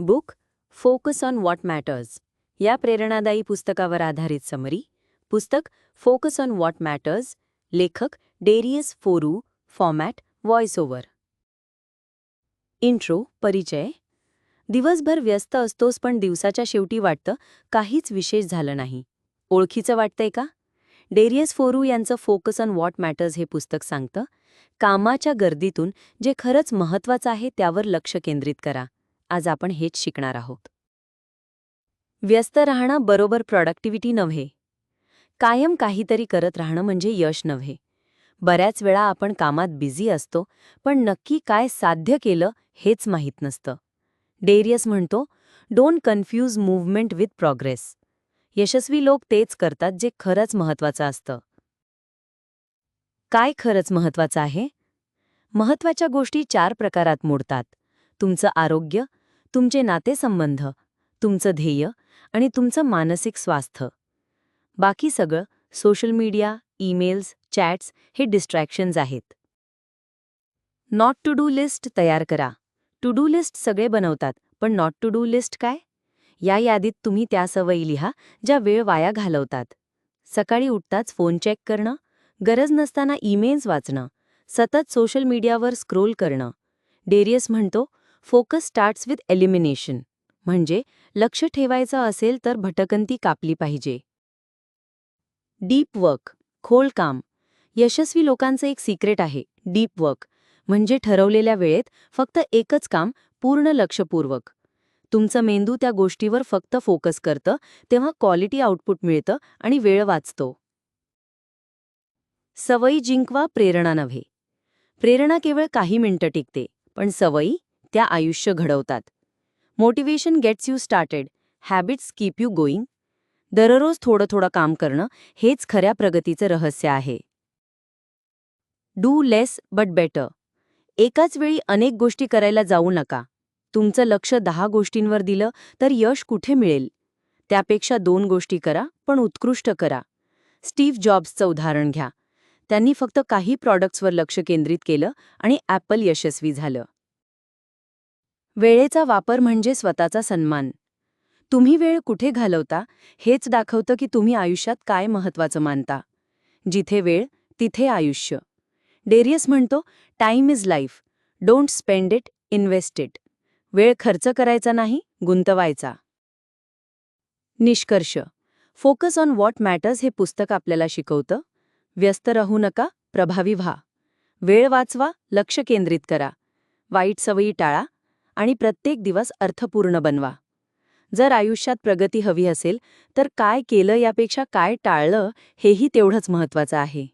Book focus on what matters या प्रेरणादायी पुस्तकावर आधारित समरी पुस्तक फोकस ऑन व्हॉट मॅटर्स लेखक Darius Foroux format voice over intro परिचय. दिवसभर व्यस्त असतोस पण दिवसाच्या शेवटी वाटतं काहीच विशेष झालं नाही. ओळखीचं वाटतंय का? डेरियस फोरू यांचं फोकस ऑन व्हॉट मॅटर्स हे पुस्तक सांगतं कामाच्या गर्दीतून जे खरंच महत्वाचं आहे त्यावर लक्ष केंद्रित करा. आज आपण हेच शिकणार आहोत. व्यस्त राहणं बरोबर प्रॉडक्टिव्हिटी नव्हे. कायम काहीतरी करत राहणं म्हणजे यश नव्हे. बऱ्याच वेळा आपण कामात बिझी असतो पण नक्की काय साध्य केलं हेच माहीत नसतं. डेरियस म्हणतो don't confuse movement with progress यशस्वी लोक तेच करतात जे खरंच महत्वाचं असतं. काय खरंच महत्वाचं आहे? महत्त्वाच्या गोष्टी चार प्रकारात मोडतात. तुमचं आरोग्य तुमचे नातेसंबंध तुमचं ध्येय आणि तुमचं मानसिक स्वास्थ्य. बाकी सगळं सोशल मीडिया ईमेल्स चॅट्स हे डिस्ट्रॅक्शन्स आहेत. नॉट टू डू लिस्ट तयार करा. टू डू लिस्ट सगळे बनवतात पण नॉट टू डू लिस्ट काय? या यादीत तुम्ही त्या सवयी लिहा ज्या वेळ वाया घालवतात. सकाळी उठताच फोन चेक करणं गरज नसताना ईमेल्स वाचणं सतत सोशल मीडियावर स्क्रोल करणं. डेरियस म्हणतो फोकस स्टार्ट्स विथ एलिमिनेशन. म्हणजे लक्ष ठेवायचं असेल तर भटकंती कापली पाहिजे. डीप वर्क खोल काम. यशस्वी लोकांचं एक सिक्रेट आहे डीप वर्क. म्हणजे ठरवलेल्या वेळेत फक्त एकच काम पूर्ण लक्षपूर्वक. तुमचं मेंदू त्या गोष्टीवर फक्त फोकस करतं तेव्हा क्वालिटी आउटपुट मिळतं आणि वेळ वाचतो. सवयी जिंकवा प्रेरणा नव्हे. प्रेरणा केवळ काही मिनिटं टिकते पण सवयी त्या आयुष्य घडवतात. Motivation gets you started habits keep you going दररोज थोडं थोडं काम करणं हेच खऱ्या प्रगतीचं रहस्य आहे. डू लेस बट बेटर एकाच वेळी अनेक गोष्टी करायला जाऊ नका. तुमचं लक्ष दहा गोष्टींवर दिलं तर यश कुठे मिळेल? त्यापेक्षा दोन गोष्टी करा पण उत्कृष्ट करा. स्टीव्ह जॉब्सचं उदाहरण घ्या. त्यांनी फक्त काही प्रॉडक्ट्सवर लक्ष केंद्रित केलं आणि ॲपल यशस्वी झालं. वेळेचा वापर म्हणजे स्वतःचा सन्मान. तुम्ही वेळ कुठे घालवता हेच दाखवतं की तुम्ही आयुष्यात काय महत्वाचं मानता. जिथे वेळ तिथे आयुष्य. डेरियस म्हणतो time is life don't spend it invest it वेळ खर्च करायचा नाही गुंतवायचा. निष्कर्ष. फोकस ऑन व्हॉट मॅटर्स हे पुस्तक आपल्याला शिकवतं. व्यस्त राहू नका प्रभावी व्हा. वेळ वाचवा लक्ष केंद्रित करा. वाईट सवयी टाळा आणि प्रत्येक दिवस अर्थपूर्ण बनवा. जर आयुष्यात प्रगती हवी असेल तर काय केलं यापेक्षा काय टाळलं हेही तेवढंच महत्त्वाचं आहे.